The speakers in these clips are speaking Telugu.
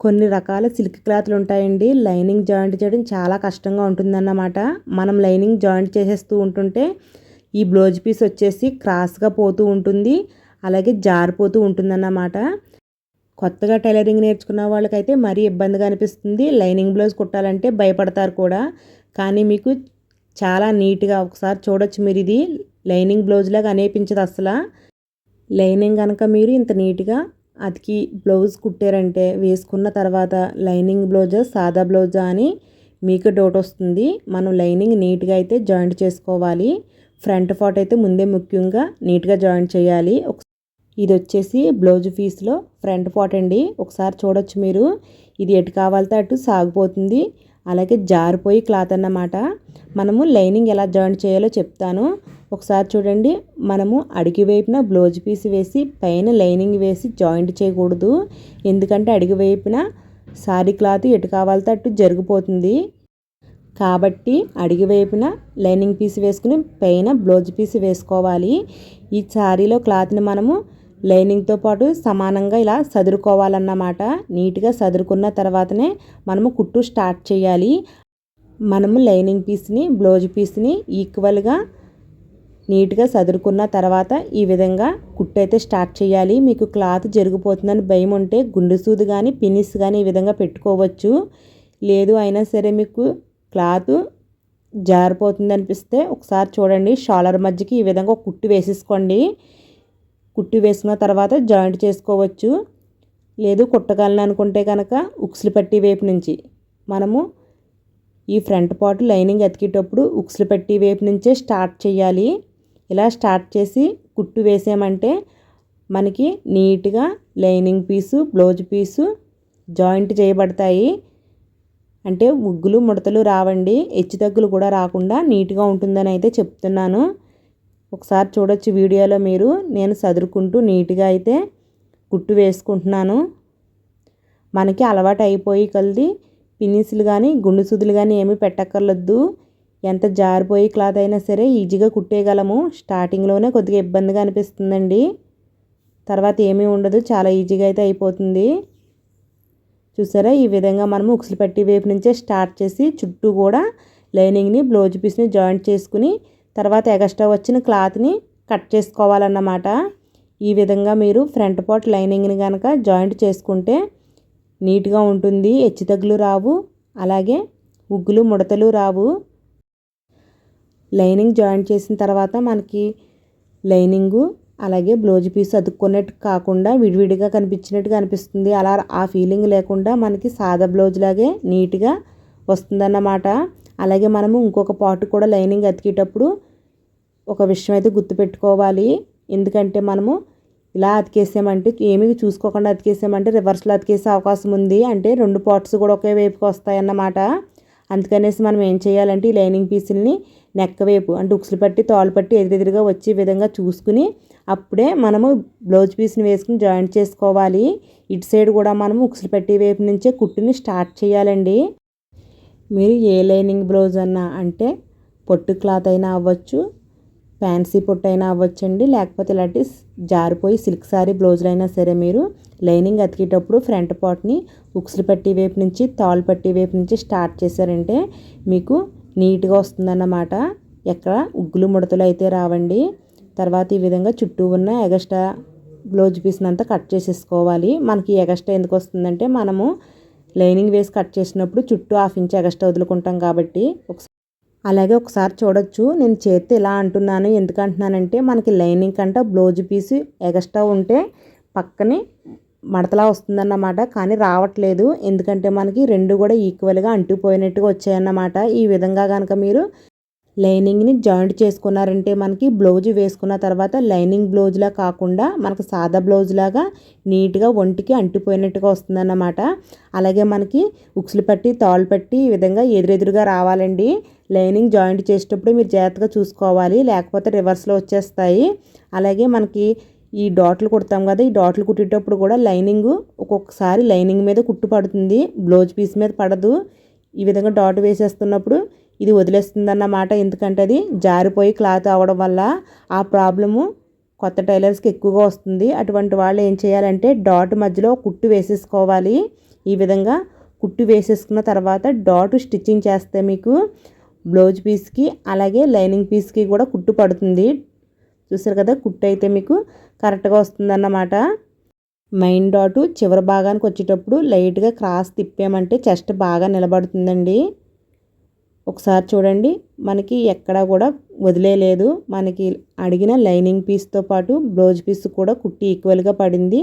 కొన్ని రకాల సిల్క్ క్లాత్లు ఉంటాయండి. లైనింగ్ జాయింట్ చేయడం చాలా కష్టంగా ఉంటుందన్నమాట. మనం లైనింగ్ జాయింట్ చేసేస్తూ ఉంటుంటే ఈ బ్లౌజ్ పీస్ వచ్చేసి క్రాస్గా పోతూ ఉంటుంది. అలాగే జారిపోతూ ఉంటుందన్నమాట. కొత్తగా టైలరింగ్ నేర్చుకున్న వాళ్ళకైతే మరీ ఇబ్బందిగా అనిపిస్తుంది. లైనింగ్ బ్లౌజ్ కుట్టాలంటే భయపడతారు కూడా. కానీ మీకు చాలా నీట్గా ఒకసారి చూడొచ్చు మీరు ఇది. లైనింగ్ బ్లౌజ్ లాగా అనిపించదు అసలు లైనింగ్ కనుక మీరు ఇంత నీట్గా అతికి బ్లౌజ్ కుట్టారంటే వేసుకున్న తర్వాత లైనింగ్ బ్లౌజా సాదా బ్లౌజా అని మీకు డౌట్ వస్తుంది. మనం లైనింగ్ నీట్గా అయితే జాయింట్ చేసుకోవాలి. ఫ్రంట్ ఫాట్ అయితే ముందే ముఖ్యంగా నీట్గా జాయింట్ చేయాలి. ఇది వచ్చేసి బ్లౌజ్ పీస్లో ఫ్రంట్ పార్ట్ అండి. ఒకసారి చూడొచ్చు మీరు. ఇది ఎటు కావాలితే అటు సాగిపోతుంది. అలాగే జారిపోయి క్లాత్ అన్నమాట. మనము లైనింగ్ ఎలా జాయింట్ చేయాలో చెప్తాను. ఒకసారి చూడండి. మనము అడిగి వైపున బ్లౌజ్ పీస్ వేసి పైన లైనింగ్ వేసి జాయింట్ చేయకూడదు. ఎందుకంటే అడిగి వైపున సారీ క్లాత్ ఎటు కావాలితే అటు జరిగిపోతుంది. కాబట్టి అడిగి వైపున లైనింగ్ పీస్ వేసుకుని పైన బ్లౌజ్ పీస్ వేసుకోవాలి. ఈ శారీలో క్లాత్ని మనము లైనింగ్తో పాటు సమానంగా ఇలా సదురుకోవాలన్నమాట. నీట్గా సదురుకున్న తర్వాతనే మనము కుట్టు స్టార్ట్ చేయాలి. మనము లైనింగ్ పీస్ని బ్లౌజ్ పీస్ని ఈక్వల్గా నీట్గా సదురుకున్న తర్వాత ఈ విధంగా కుట్టైతే స్టార్ట్ చేయాలి. మీకు క్లాత్ జరిగిపోతుందని భయం ఉంటే గుండు సూది కానీ పిన్నిస్ కానీ ఈ విధంగా పెట్టుకోవచ్చు. లేదు అయినా సరే మీకు క్లాత్ జారిపోతుంది అనిపిస్తే ఒకసారి చూడండి. షాలర్ మధ్యకి ఈ విధంగా ఒక కుట్టు వేసేసుకోండి. కుట్టు వేసుకున్న తర్వాత జాయింట్ చేసుకోవచ్చు. లేదు కుట్టగలను అనుకుంటే కనుక ఉక్సులు పట్టి వైపు నుంచి. మనము ఈ ఫ్రంట్ పార్ట్ లైనింగ్ అతికేటప్పుడు ఉక్సులు పట్టి వైపు నుంచే స్టార్ట్ చేయాలి. ఇలా స్టార్ట్ చేసి కుట్టు వేసామంటే మనకి నీట్గా lining piece blouse piece joint చేయబడతాయి. అంటే ఉగ్గులు ముడతలు రావండి. హెచ్చు కూడా రాకుండా నీట్గా ఉంటుందని అయితే చెప్తున్నాను. ఒకసారి చూడొచ్చు వీడియోలో మీరు. నేను సదురుకుంటూ నీట్గా అయితే కుట్టు వేసుకుంటున్నాను. మనకి అలవాటు అయిపోయి కలిది. పిన్నిసులు కానీ గుండు సుదులు కానీ ఏమీ పెట్టక్కర్లొద్దు. ఎంత జారిపోయి క్లాత్ అయినా సరే ఈజీగా కుట్టేయగలము. స్టార్టింగ్లోనే కొద్దిగా ఇబ్బందిగా అనిపిస్తుందండి. తర్వాత ఏమీ ఉండదు చాలా ఈజీగా అయితే అయిపోతుంది. చూసారా ఈ విధంగా మనము ఉక్సులు పట్టి వైపు నుంచే స్టార్ట్ చేసి చుట్టూ కూడా లైనింగ్ని బ్లౌజ్ పీస్ని జాయింట్ చేసుకుని తర్వాత ఎగస్ట్రా వచ్చిన క్లాత్ని కట్ చేసుకోవాలన్నమాట. ఈ విధంగా మీరు ఫ్రంట్ పార్ట్ లైనింగ్ని కనుక జాయింట్ చేసుకుంటే నీట్గా ఉంటుంది హెచ్చుతగ్గులు రావు అలాగే ఉగ్గులు ముడతలు రావు. లైనింగ్ జాయింట్ చేసిన తర్వాత మనకి లైనింగు అలాగే బ్లౌజ్ పీస్ అతుక్కున్నట్టు కాకుండా విడివిడిగా కనిపించినట్టుగా అనిపిస్తుంది. అలా ఆ ఫీలింగ్ లేకుండా మనకి సాదా బ్లౌజ్ లాగే నీట్గా వస్తుందన్నమాట. అలాగే మనము ఇంకొక పార్ట్ కూడా లైనింగ్ అతికేటప్పుడు ఒక విషయం అయితే గుర్తుపెట్టుకోవాలి. ఎందుకంటే మనము ఇలా అతికేసామంటే ఏమీ చూసుకోకుండా అతికేసామంటే రివర్స్లో అతికేసే అవకాశం ఉంది. అంటే రెండు పార్ట్స్ కూడా ఒకే వైపుకి వస్తాయన్నమాట. అందుకనేసి మనం ఏం చేయాలంటే ఈ లైనింగ్ పీసుల్ని నెక్క వైపు అంటే ఉక్సులు పట్టి తోలు పట్టి ఎదురెదురుగా వచ్చే విధంగా చూసుకుని అప్పుడే మనము బ్లౌజ్ పీస్ని వేసుకుని జాయింట్ చేసుకోవాలి. ఇటు సైడ్ కూడా మనము ఉక్సులు పట్టి వైపు నుంచే కుట్టుని స్టార్ట్ చేయాలండి. మీరు ఏ లైనింగ్ బ్లౌజ్ అన్నా అంటే పొట్టు క్లాత్ అయినా అవ్వచ్చు ఫ్యాన్సీ పొట్టు అయినా అవ్వచ్చు అండి లేకపోతే ఇలాంటి జారిపోయి సిల్క్ సారీ బ్లౌజులు అయినా సరే మీరు లైనింగ్ అతికేటప్పుడు ఫ్రంట్ పార్ట్ని ఉక్సులు పట్టి వైపు నుంచి తాళ్ళు పట్టి వైపు నుంచి స్టార్ట్ చేశారంటే మీకు నీట్గా వస్తుందన్నమాట. ఎక్కడ? ఉగ్గులు ముడతలు అయితే రావండి. తర్వాత ఈ విధంగా చుట్టూ ఉన్న ఎగస్ట్రా బ్లౌజ్ పీస్ని అంతా కట్ చేసేసుకోవాలి. మనకి ఎగస్ట్రా ఎందుకు వస్తుందంటే మనము లైనింగ్ వేసి కట్ చేసినప్పుడు చుట్టూ హాఫ్ ఇంచ్ ఎగస్ట్రా వదులుకుంటాం కాబట్టి. ఒకసారి అలాగే ఒకసారి చూడొచ్చు. నేను చేతి ఇలా అంటున్నాను. ఎందుకంటున్నానంటే మనకి లైనింగ్ కంటే బ్లౌజ్ పీస్ ఎగస్ట్రా ఉంటే పక్కనే మడతలా వస్తుందన్నమాట. కానీ రావట్లేదు. ఎందుకంటే మనకి రెండు కూడా ఈక్వల్గా అంటుపోయినట్టుగా వచ్చాయన్నమాట. ఈ విధంగా కనుక మీరు లైనింగ్ని జాయింట్ చేసుకున్నారంటే మనకి బ్లౌజ్ వేసుకున్న తర్వాత లైనింగ్ బ్లౌజ్లా కాకుండా మనకు సాదా బ్లౌజ్ లాగా నీట్గా ఒంటికి అంటిపోయినట్టుగా వస్తుందన్నమాట. అలాగే మనకి ఉక్సులు పట్టి తాళ్ళు పట్టి ఈ విధంగా ఎదురెదురుగా రావాలండి. లైనింగ్ జాయింట్ చేసేటప్పుడు మీరు జాగ్రత్తగా చూసుకోవాలి. లేకపోతే రివర్స్లో వచ్చేస్తాయి. అలాగే మనకి ఈ డాట్లు కుడతాం కదా ఈ డాట్లు కుట్టేటప్పుడు కూడా లైనింగ్ ఒక్కొక్కసారి లైనింగ్ మీద కుట్టు పడుతుంది బ్లౌజ్ పీస్ మీద పడదు. ఈ విధంగా డాట్ వేసేస్తున్నప్పుడు ఇది వదిలేస్తుందన్నమాట. ఎందుకంటే అది జారిపోయి క్లాత్ అవ్వడం వల్ల ఆ ప్రాబ్లము కొత్త టైలర్స్కి ఎక్కువగా వస్తుంది. అటువంటి వాళ్ళు ఏం చేయాలంటే డాట్ మధ్యలో కుట్టు వేసేసుకోవాలి. ఈ విధంగా కుట్టు వేసేసుకున్న తర్వాత డాట్ స్టిచ్చింగ్ చేస్తే మీకు బ్లౌజ్ పీస్కి అలాగే లైనింగ్ పీస్కి కూడా కుట్టు పడుతుంది. చూసారు కదా కుట్టు అయితే మీకు కరెక్ట్గా వస్తుందన్నమాట. మెయిన్ డాటు చివరి భాగానికి వచ్చేటప్పుడు లైట్గా క్రాస్ తిప్పామంటే చెస్ట్ బాగా నిలబడుతుందండి. ఒకసారి చూడండి మనకి ఎక్కడా కూడా వదిలేదు మనకి అడిగిన లైనింగ్ పీస్తో పాటు బ్లౌజ్ పీస్ కూడా కుట్టి ఈక్వల్గా పడింది.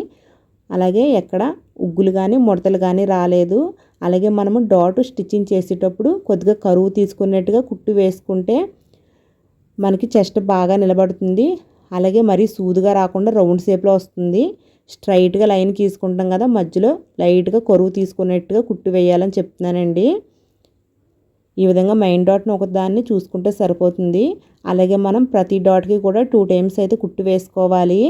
అలాగే ఎక్కడ ఉగ్గులు కానీ ముడతలు కానీ రాలేదు. అలాగే మనము డాటు స్టిచ్చింగ్ చేసేటప్పుడు కొద్దిగా కరువు తీసుకున్నట్టుగా కుట్టు వేసుకుంటే మనకి చెస్ట్ బాగా నిలబడుతుంది. అలాగే మరీ సూదుగా రాకుండా రౌండ్ షేప్లో వస్తుంది. స్ట్రైట్గా లైన్ తీసుకుంటాం కదా మధ్యలో లైట్గా కొరువు తీసుకున్నట్టుగా కుట్టు వేయాలని చెప్తున్నానండి. ఈ విధంగా మెయిన్ డాట్ని ఒకదాన్ని చూసుకుంటే సరిపోతుంది. అలాగే మనం ప్రతి డాట్కి కూడా టూ టైమ్స్ అయితే కుట్టు వేసుకోవాలి.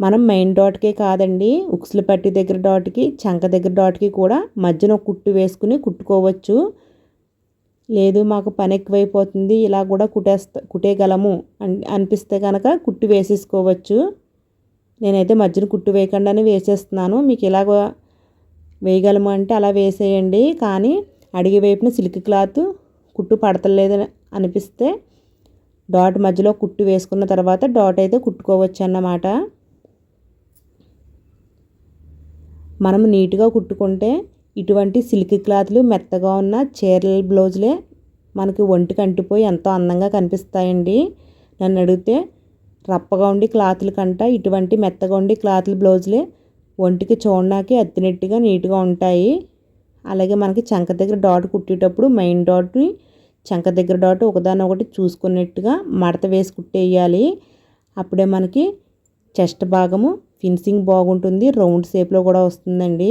మనం మెయిన్ డాట్కే కాదండి ఉక్సులు పట్టి దగ్గర డాట్కి చంక దగ్గర డాట్కి కూడా మధ్యన కుట్టు వేసుకుని కుట్టుకోవచ్చు. లేదు మాకు పని ఎక్కువైపోతుంది ఇలా కూడా కుట్టేస్తా కుట్టేయగలము అనిపిస్తే కనుక కుట్టు వేసేసుకోవచ్చు. నేనైతే మధ్యన కుట్టు వేయకుండానే వేసేస్తున్నాను. మీకు ఇలాగ వేయగలము అంటే అలా వేసేయండి. కానీ అడిగి వైపున సిల్క్ క్లాత్ కుట్టు పడతలేదు అనిపిస్తే డాట్ మధ్యలో కుట్టు వేసుకున్న తర్వాత డాట్ అయితే కుట్టుకోవచ్చు అన్నమాట మనం నీట్గా కుట్టుకుంటే ఇటువంటి సిల్క్ క్లాత్లు మెత్తగా ఉన్న చీరల బ్లౌజులే మనకి ఒంటికి అంటిపోయి ఎంతో అందంగా కనిపిస్తాయండి. నన్ను అడిగితే రప్పగా ఉండి క్లాతుల కంట ఇటువంటి మెత్తగా ఉండి క్లాతుల బ్లౌజులే ఒంటికి చూడడానికి అత్తినట్టుగా నీట్గా ఉంటాయి. అలాగే మనకి చంక దగ్గర డాట్ కుట్టేటప్పుడు మెయిన్ డాట్ని చంక దగ్గర డాట్ ఒకదాని ఒకటి చూసుకున్నట్టుగా మడత వేసి కుట్టేయాలి. అప్పుడే మనకి చెస్ట్ భాగము ఫినిషింగ్ బాగుంటుంది రౌండ్ షేప్లో కూడా వస్తుందండి.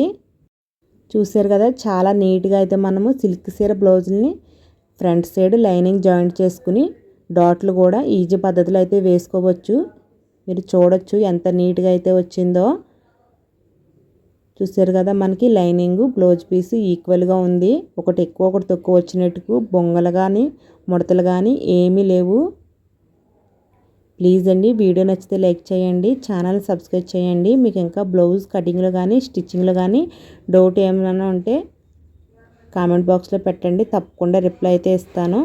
చూసారు కదా చాలా నీట్గా అయితే మనము సిల్క్ సీర బ్లౌజుల్ని ఫ్రంట్ సైడ్ లైనింగ్ జాయింట్ చేసుకుని డాట్లు కూడా ఈజీ పద్ధతిలో అయితే వేసుకోవచ్చు. మీరు చూడొచ్చు ఎంత నీట్గా అయితే వచ్చిందో. చూసారు కదా మనకి లైనింగ్ బ్లౌజ్ పీస్ ఈక్వల్గా ఉంది. ఒకటి ఎక్కువ ఒకటి తక్కువ వచ్చినట్టుకు బొంగలు కానీ ముడతలు కానీ ఏమీ లేవు. ప్లీజ్ అండి వీడియో నచ్చితే లైక్ చేయండి ఛానల్ సబ్స్క్రైబ్ చేయండి. మీకు ఇంకా బ్లౌజ్ కటింగ్లో కానీ స్టిచ్చింగ్లో కానీ డౌట్ ఏమైనా ఉంటే కామెంట్ బాక్స్లో పెట్టండి. తప్పకుండా రిప్లై అయితే ఇస్తాను.